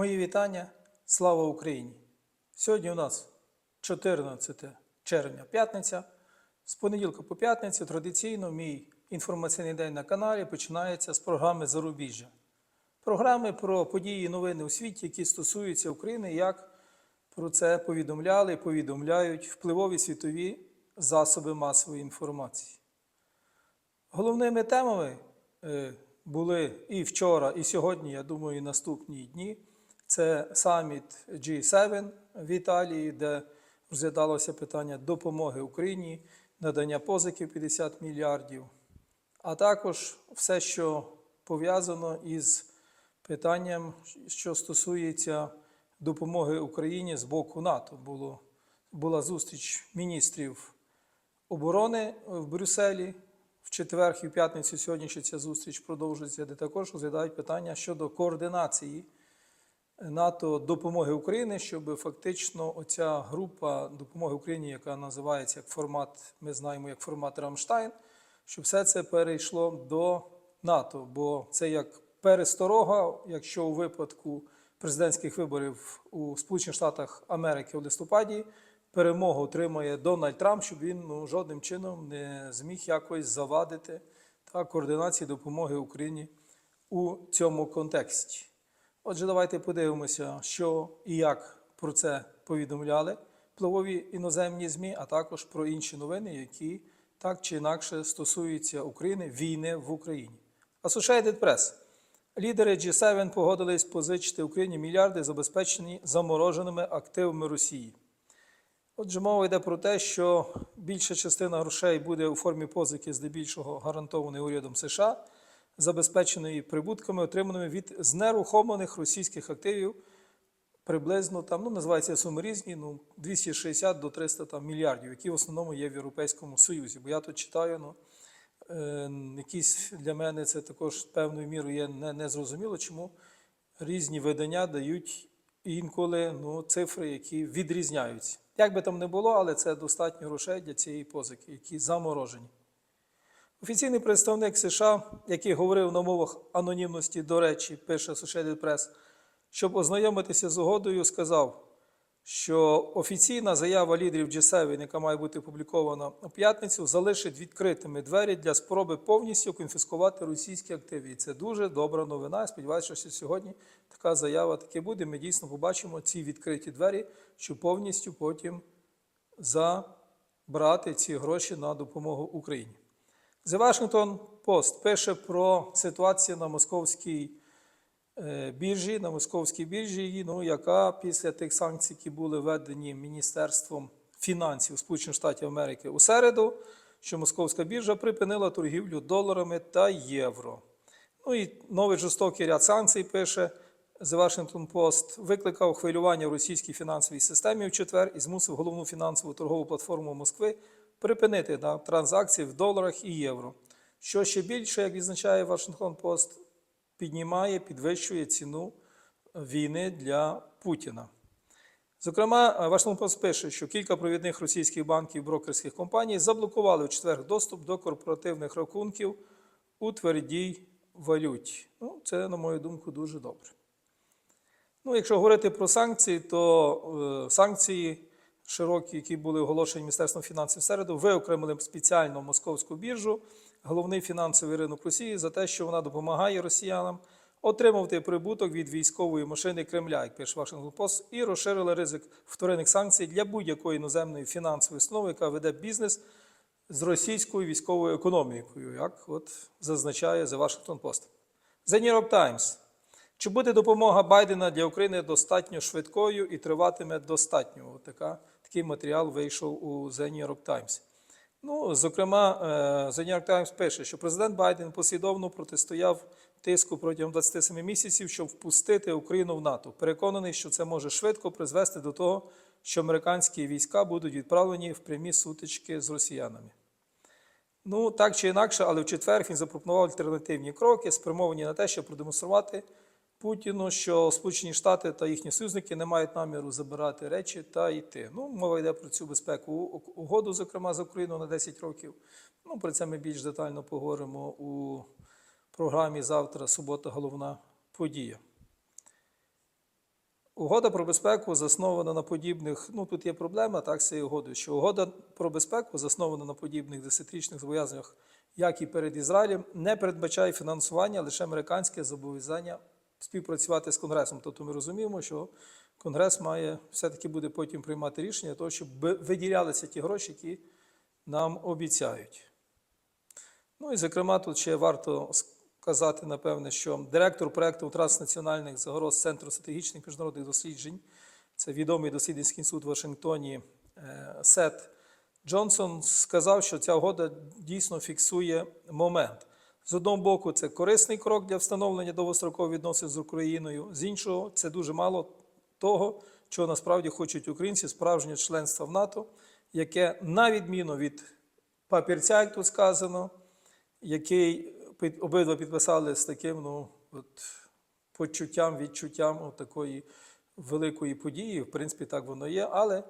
Мої вітання. Слава Україні! Сьогодні у нас 14 червня, п'ятниця. З понеділка по п'ятницю традиційно мій інформаційний день на каналі починається з програми Зарубіжжя. Програми про події і новини у світі, які стосуються України, як про це повідомляли і повідомляють впливові світові засоби масової інформації. Головними темами е, були і вчора, і сьогодні, я думаю, і наступні дні. Це саміт G7 в Італії, де розглядалося питання допомоги Україні, надання позиків 50 мільярдів, а також все, що пов'язано із питанням, що стосується допомоги Україні з боку НАТО. Було, була зустріч міністрів оборони в Брюсселі. В четвер і в п'ятницю сьогодні ще ця зустріч продовжується, де також розглядають питання щодо координації НАТО допомоги Україні, щоб фактично оця група допомоги Україні, яка називається як формат, ми знаємо як формат Рамштайн, щоб все це перейшло до НАТО. Бо це як пересторога, якщо у випадку президентських виборів у Сполучених Штатах Америки у листопаді перемогу отримає Дональд Трамп, щоб він ну, жодним чином не зміг якось завадити та координації допомоги Україні у цьому контексті. Отже, давайте подивимося, що і як про це повідомляли впливові іноземні ЗМІ, а також про інші новини, які так чи інакше стосуються України, війни в Україні. Associated Press. Лідери G7 погодились позичити Україні мільярди, забезпечені замороженими активами Росії. Отже, мова йде про те, що більша частина грошей буде у формі позики, здебільшого гарантованої урядом США, забезпеченої прибутками, отриманими від знерухомлених російських активів, приблизно там, ну, називається суми різні, ну, 260 до 300 там, мільярдів, які в основному є в Європейському Союзі. Бо я тут читаю, ну, е, якісь для мене це також певною мірою є не, незрозуміло, чому різні видання дають інколи ну, цифри, які відрізняються. Як би там не було, але це достатньо грошей для цієї позики, які заморожені. Офіційний представник США, який говорив на мовах анонімності, до речі, пише Associated Press, щоб ознайомитися з угодою, сказав, що офіційна заява лідерів G7, яка має бути опублікована у п'ятницю, залишить відкритими двері для спроби повністю конфіскувати російські активи. І це дуже добра новина. Сподіваюся, що сьогодні така заява таки буде. Ми дійсно побачимо ці відкриті двері, щоб повністю потім забрати ці гроші на допомогу Україні. The Washington Post пише про ситуацію на московській е, біржі, на московській біржі, ну, яка після тих санкцій, які були введені Міністерством фінансів Сполучених Штатів Америки у середу, що московська біржа припинила торгівлю доларами та євро. Ну і новий жорстокий ряд санкцій пише The Washington Post, викликав хвилювання в російській фінансовій системі в четвер і змусив головну фінансову торгову платформу Москви припинити да, транзакції в доларах і євро. Що ще більше, як відзначає Washington Post, піднімає, підвищує ціну війни для Путіна. Зокрема, Washington Post пише, що кілька провідних російських банків і брокерських компаній заблокували у четвер доступ до корпоративних рахунків у твердій валюті. Ну, це, на мою думку, дуже добре. Ну, якщо говорити про санкції, то е, санкції широкі, які були оголошені Міністерством фінансів в середу, виокремили спеціально московську біржу, головний фінансовий ринок Росії за те, що вона допомагає росіянам отримувати прибуток від військової машини Кремля, як пише Washington Post, і розширили ризик вторинних санкцій для будь-якої іноземної фінансової установи, яка веде бізнес з російською військовою економікою, як от зазначає The Washington Post. The New York Times. Чи буде допомога Байдена для України достатньо швидкою і триватиме достатньо? Така, такий матеріал вийшов у The New York Times. Ну, зокрема, е, The New York Times пише, що президент Байден послідовно протистояв тиску протягом 27 місяців, щоб впустити Україну в НАТО. Переконаний, що це може швидко призвести до того, що американські війська будуть відправлені в прямі сутички з росіянами. Ну, так чи інакше, але в четвер він запропонував альтернативні кроки, спрямовані на те, щоб продемонструвати Путіну, що Сполучені Штати та їхні союзники не мають наміру забирати речі та йти. Ну, мова йде про цю безпеку угоду, зокрема з Україною на 10 років. Ну, про це ми більш детально поговоримо у програмі завтра, субота, головна подія. Угода про безпеку заснована на подібних. Ну тут є проблема так з цією угодою, що угода про безпеку заснована на подібних десятирічних зобов'язаннях, як і перед Ізраїлем, не передбачає фінансування лише американське зобов'язання співпрацювати з Конгресом. Тобто ми розуміємо, що Конгрес має все-таки буде потім приймати рішення того, щоб виділялися ті гроші, які нам обіцяють. Ну і зокрема, тут ще варто сказати, напевне, що директор проєкту транснаціональних загроз Центру стратегічних міжнародних досліджень, це відомий дослідницький інститут в Вашингтоні е, Сет Джонсон, сказав, що ця угода дійсно фіксує момент. З одного боку, це корисний крок для встановлення довгострокових відносин з Україною, з іншого, це дуже мало того, чого насправді хочуть українці, справжнє членство в НАТО, яке, на відміну від папірця, як тут сказано, який обидва підписали з таким ну, от, почуттям, відчуттям от такої великої події. В принципі, так воно є. Але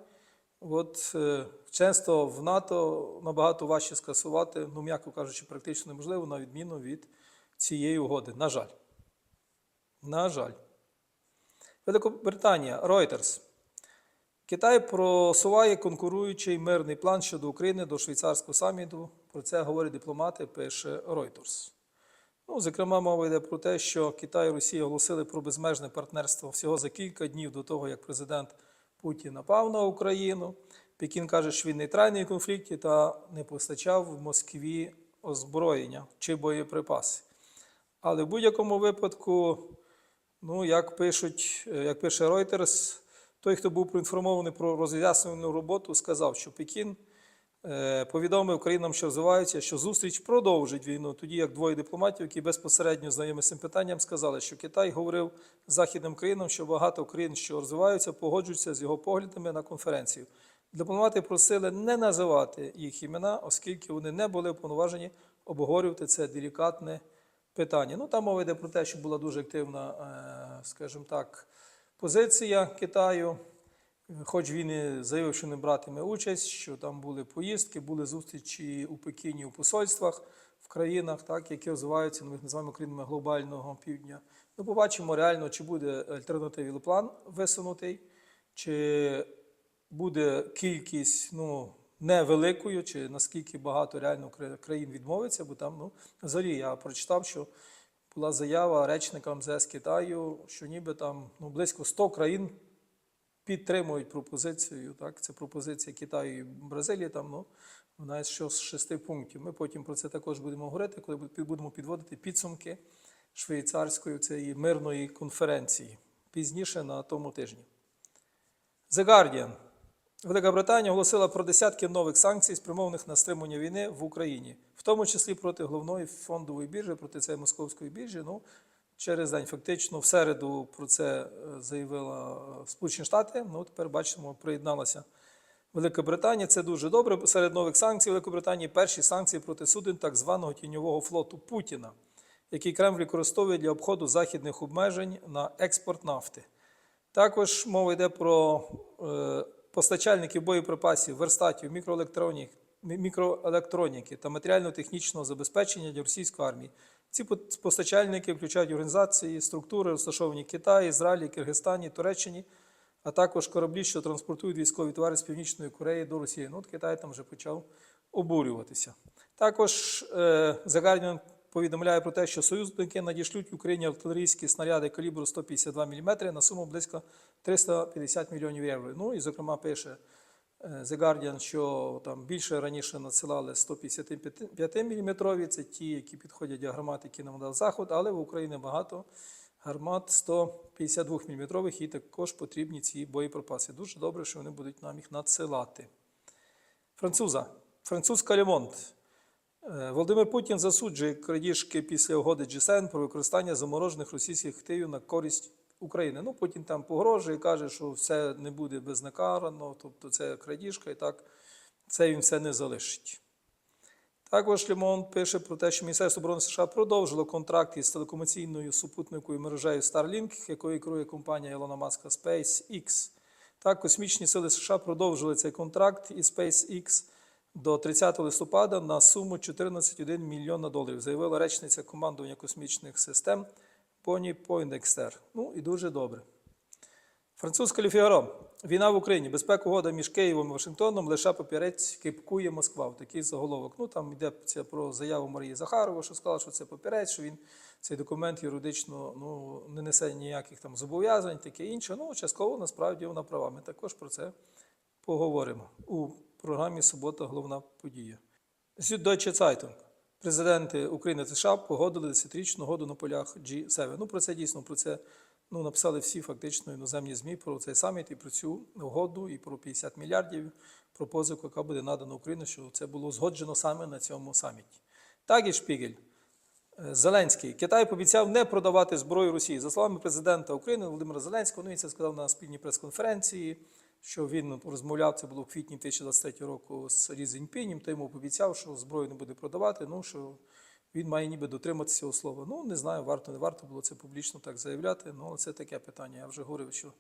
от, е, членство в НАТО набагато важче скасувати, ну, м'яко кажучи, практично неможливо, на відміну від цієї угоди. На жаль. На жаль. Великобританія, Reuters. Китай просуває конкуруючий мирний план щодо України до швейцарського саміту. Про це говорять дипломати, пише Reuters. Ну, зокрема, мова йде про те, що Китай і Росія оголосили про безмежне партнерство всього за кілька днів до того, як президент Путін напав на Україну. Пекін каже, що він нейтральний в конфлікті та не постачав в Москві озброєння чи боєприпаси. Але в будь-якому випадку, ну, як пишуть, е, як пише Reuters, той, хто був проінформований про роз'яснювальну роботу, сказав, що Пекін повідомив країнам, що розвиваються, що зустріч продовжить війну, тоді як двоє дипломатів, які безпосередньо знайомі з цим питанням, сказали, що Китай говорив західним країнам, що багато країн, що розвиваються, погоджуються з його поглядами на конференцію. Дипломати просили не називати їх імена, оскільки вони не були уповноважені обговорювати це делікатне питання. Ну, там мова йде про те, що була дуже активна, е, скажімо так, позиція Китаю. Хоч він і заявив, що не братиме участь, що там були поїздки, були зустрічі у Пекіні у посольствах в країнах, так, які розвиваються, ми їх називаємо країнами глобального півдня. Ну, побачимо реально, чи буде альтернативний план висунутий, чи буде кількість ну, невеликою, чи наскільки багато реально країн відмовиться, бо там, ну, взагалі, я прочитав, що була заява речника МЗС Китаю, що ніби там ну, близько 100 країн підтримують пропозицію. Так? Це пропозиція Китаю і Бразилії, там, ну, вона що з шести пунктів. Ми потім про це також будемо говорити, коли будемо підводити підсумки швейцарської цієї мирної конференції пізніше на тому тижні. The Guardian. Велика Британія оголосила про десятки нових санкцій, спрямованих на стримування війни в Україні, в тому числі проти головної фондової біржі, проти цієї московської біржі. Ну, через день, фактично, в середу про це е, заявила е, Сполучені Штати. Ну, тепер бачимо, приєдналася Велика Британія. Це дуже добре. Серед нових санкцій Великобританії перші санкції проти суден так званого тіньового флоту Путіна, який Кремль використовує для обходу західних обмежень на експорт нафти. Також мова йде про е, постачальників боєприпасів, верстатів, мікроелектронік- мікроелектроніки та матеріально-технічного забезпечення для російської армії. Ці по- постачальники включають організації, структури, розташовані в Китаї, Ізраїлі, Киргизстані, Туреччині, а також кораблі, що транспортують військові товари з Північної Кореї до Росії. Ну, от Китай там вже почав обурюватися. Також е, повідомляє про те, що союзники надішлють Україні артилерійські снаряди калібру 152 мм на суму близько 350 мільйонів євро. Ну і, зокрема, пише The Guardian, що там більше раніше надсилали 155 мм, це ті, які підходять для гармат, які нам дав Захід, але в Україні багато гармат 152 мм, і також потрібні ці боєприпаси. Дуже добре, що вони будуть нам їх надсилати. Француза. Французька Лемонт. Е, Володимир Путін засуджує крадіжки після угоди G7 про використання заморожених російських активів на користь України. Ну, Путін там погрожує, каже, що все не буде безнакарано, тобто це крадіжка, і так це він все не залишить. Також Лемон пише про те, що Міністерство оборони США продовжило контракт із телекомуніційною супутниковою мережею Starlink, якою керує компанія Ілона Маска SpaceX. Так, космічні сили США продовжили цей контракт із SpaceX до 30 листопада на суму 14,1 мільйона доларів, заявила речниця командування космічних систем Поні Пойндекстер. Ну і дуже добре. Французьке Ліфігаро. Війна в Україні. Безпека угода між Києвом і Вашингтоном лише папірець кипкує Москва. В Такий заголовок. Ну там йдеться про заяву Марії Захарової, що сказала, що це папірець, що він цей документ юридично ну, не несе ніяких там зобов'язань, таке інше. Ну, частково насправді вона права. Ми також про це поговоримо у програмі Субота головна подія. Süddeutsche Zeitung. Президенти України та США погодили 10-річну угоду на полях G7. Ну, про це дійсно про це ну, написали всі фактично іноземні ЗМІ про цей саміт і про цю угоду, і про 50 мільярдів, про позику, яка буде надана Україні, що це було узгоджено саме на цьому саміті. Так і Шпігель. Е, Зеленський. Китай пообіцяв не продавати зброю Росії. За словами президента України Володимира Зеленського, ну він це сказав на спільній прес-конференції, що він розмовляв, це було в квітні 2023 року з Рі Цзіньпінем, то йому пообіцяв, що зброю не буде продавати, ну що він має ніби дотриматися цього слова. Ну, не знаю, варто, не варто було це публічно так заявляти, ну це таке питання. Я вже говорив, що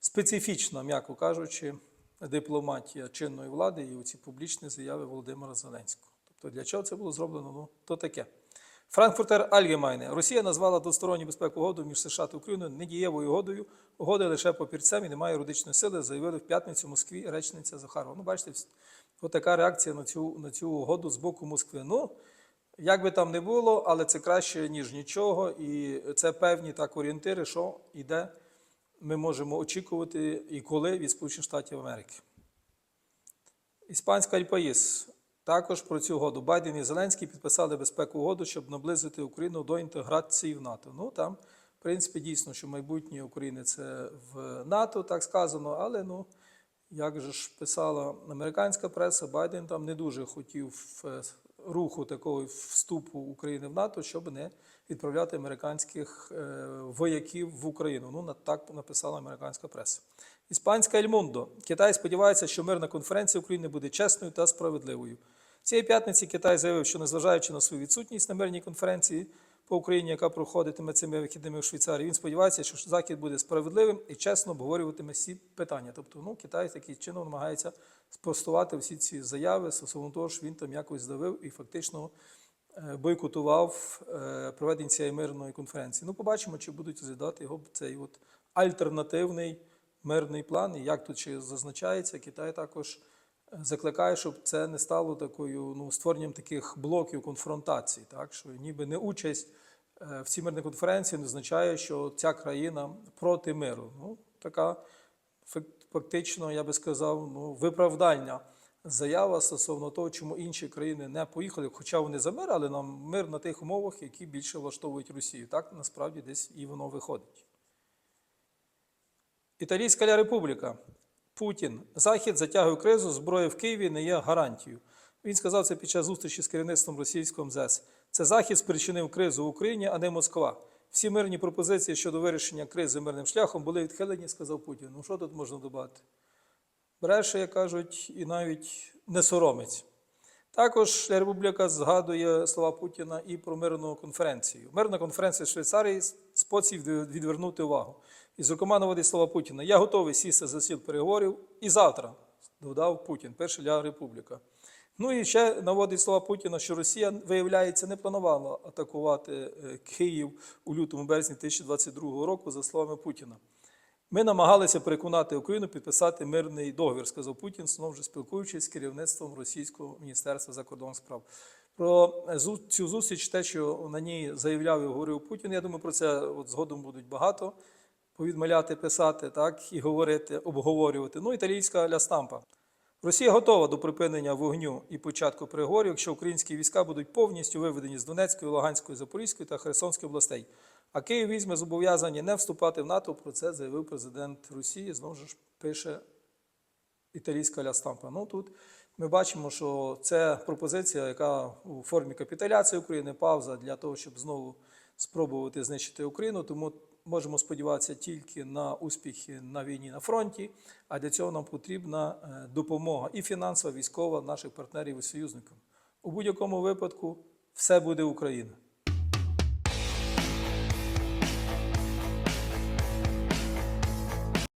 специфічна, м'яко кажучи, дипломатія чинної влади і оці публічні заяви Володимира Зеленського. Тобто для чого це було зроблено? Ну, то таке. Франкфуртер Альгемайне. Росія назвала двосторонню безпеку угоду між США та Україною недієвою угодою. Угода лише папірцем і не має юридичної сили, заявили в п'ятницю в Москві речниця Захарова. Ну, бачите, от така реакція на цю, на цю угоду з боку Москви. Ну, як би там не було, але це краще, ніж нічого. І це певні так орієнтири, що і де ми можемо очікувати і коли від Сполучених Штатів Америки. Іспанська Альпаїс. Також про цю угоду Байден і Зеленський підписали безпеку угоду, щоб наблизити Україну до інтеграції в НАТО. Ну там, в принципі, дійсно, що майбутнє України це в НАТО, так сказано, але ну, як же ж писала американська преса, Байден там не дуже хотів е, руху такого вступу України в НАТО, щоб не відправляти американських е, вояків в Україну. Ну, так написала американська преса. Іспанська Ельмундо. Китай сподівається, що мирна конференція України буде чесною та справедливою. Цієї п'ятниці Китай заявив, що незважаючи на свою відсутність на мирній конференції по Україні, яка проходитиме цими вихідними в Швейцарії, він сподівається, що Захід буде справедливим і чесно обговорюватиме всі питання. Тобто, ну, Китай таким чином намагається спростувати всі ці заяви стосовно того, що він там якось здавив і фактично е, бойкотував е, проведення цієї мирної конференції. Ну, побачимо, чи будуть розглядати його цей от альтернативний мирний план. І як тут ще зазначається, Китай також закликає, щоб це не стало такою ну, створенням таких блоків конфронтації, так що ніби не участь е, в цій мирній конференції не означає, що ця країна проти миру. Ну, така фактично, я би сказав, ну, виправдання заява стосовно того, чому інші країни не поїхали, хоча вони за мир, але нам мир на тих умовах, які більше влаштовують Росію. Так насправді десь і воно виходить. Італійська Ля Републіка. Путін. Захід затягує кризу, зброя в Києві не є гарантією. Він сказав це під час зустрічі з керівництвом російського МЗС. Це Захід спричинив кризу в Україні, а не Москва. Всі мирні пропозиції щодо вирішення кризи мирним шляхом були відхилені, сказав Путін. Ну що тут можна додати? Бреше, як кажуть, і навіть не соромиться. Також Республіка згадує слова Путіна і про мирну конференцію. Мирна конференція в Швейцарії спосіб відвернути увагу. І, зокрема, наводить слова Путіна: Я готовий сісти за стіл переговорів і завтра, додав Путін, перший ля Республіка. Ну і ще наводить слова Путіна, що Росія, виявляється, не планувала атакувати е, Київ у лютому березні 2022 року, за словами Путіна. Ми намагалися переконати Україну підписати мирний договір, сказав Путін, знову вже спілкуючись з керівництвом Російського міністерства закордонних справ. Про е, цю зустріч, те, що на ній заявляв і говорив Путін, я думаю, про це от згодом будуть багато повідмовляти, писати, так, і говорити, обговорювати. Ну, італійська ля стампа. Росія готова до припинення вогню і початку переговорів, якщо українські війська будуть повністю виведені з Донецької, Луганської, Запорізької та Херсонської областей. А Київ візьме зобов'язання не вступати в НАТО. Про це заявив президент Росії. Знову ж пише італійська ля стампа. Ну тут ми бачимо, що це пропозиція, яка у формі капітуляції України, пауза для того, щоб знову спробувати знищити Україну. Тому можемо сподіватися тільки на успіхи на війні на фронті. А для цього нам потрібна е, допомога і фінансова, військова наших партнерів і союзників. У будь-якому випадку все буде Україна.